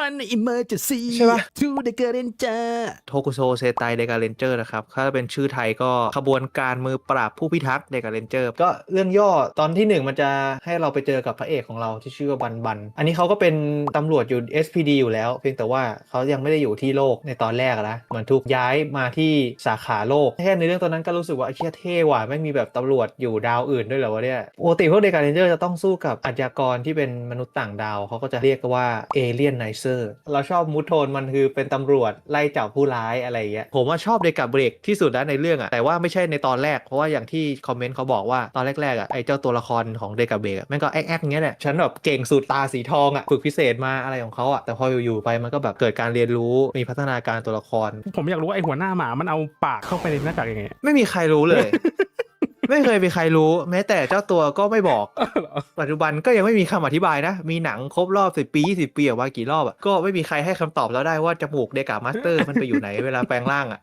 911 emergency ใช่ปะ to the g a r e n j e r โทคุโซเซไตเดกาเลนเจอร์นะครับถ้าเป็นชื่อไทยก็ขบวนการมือปราบผู้พิทักษ์เดกาเลนเจอร์ก็เรื่องย่อตอนที่หนึ่งมันจะให้เราไปเจอกับพระเอกของเราที่ชื่อว่าบันบัน อันนี้เขาก็เป็นตำรวจอยู่ SPD อยู่แล้ว เพียงแต่ว่าเขายังไม่ได้อยู่ที่โลกในตอนแรกอะนะเหมือนถูกย้ายมาที่สาขาโลกแค่ในเรื่องตอนนั้นก็รู้สึกว่าไอ้เชี่ยเท่ว่ะไม่มีแบบตำรวจอยู่ดาวอื่นด้วยเหรอวะเนี่ยปกติพวกเดกาเลนเจอร์จะต้องสู้กับอาชญากรที่เป็นมนุษย์ต่างดาวเขาก็จะเรียกกันว่าเอเลียนไนเซอร์ เราชอบมูทโทนมันคือเป็นตำรวจไล่จับผู้ร้ายอะไรอย่างเงี้ยผมว่าชอบเดกาเบรกที่สุดแล้วในเรื่องอะแต่ว่าไม่ใช่ในตอนแรกเพราะว่าอย่างที่คอมเมนต์เขาบอกว่าตอนแรกๆอะไอ้เจ้าตัวละครของเดกาเบรกอะแม่งก็แอ๊กๆอย่างเงี้ยแหละฉันแบบเก่งสุดตาสีทองอะฝึกพิเศษมาอะไรของเขาอะแต่พออยู่ๆไปมันก็แบบเกิดการเรียนรู้มีพัฒนาการตัวละคร ผมอยากรู้ว่าไอหัวหน้าหมามันเอาปากเข้าไปในหน้ากากยังไงไม่มีใครรู้เลย ไม่เคยมีใครรู้ แม้แต่เจ้าตัวก็ไม่บอก ปัจจุบันก็ยังไม่มีคำอธิบายนะ มีหนังครบรอบสิบปียี่สิบปีออกมากี่รอบอะก็ไม่มีใครให้คำตอบแล้วได้ว่าจมูกเดกามาสเตอร์มันไปอยู่ไหนเวลาแปลงร่างอะ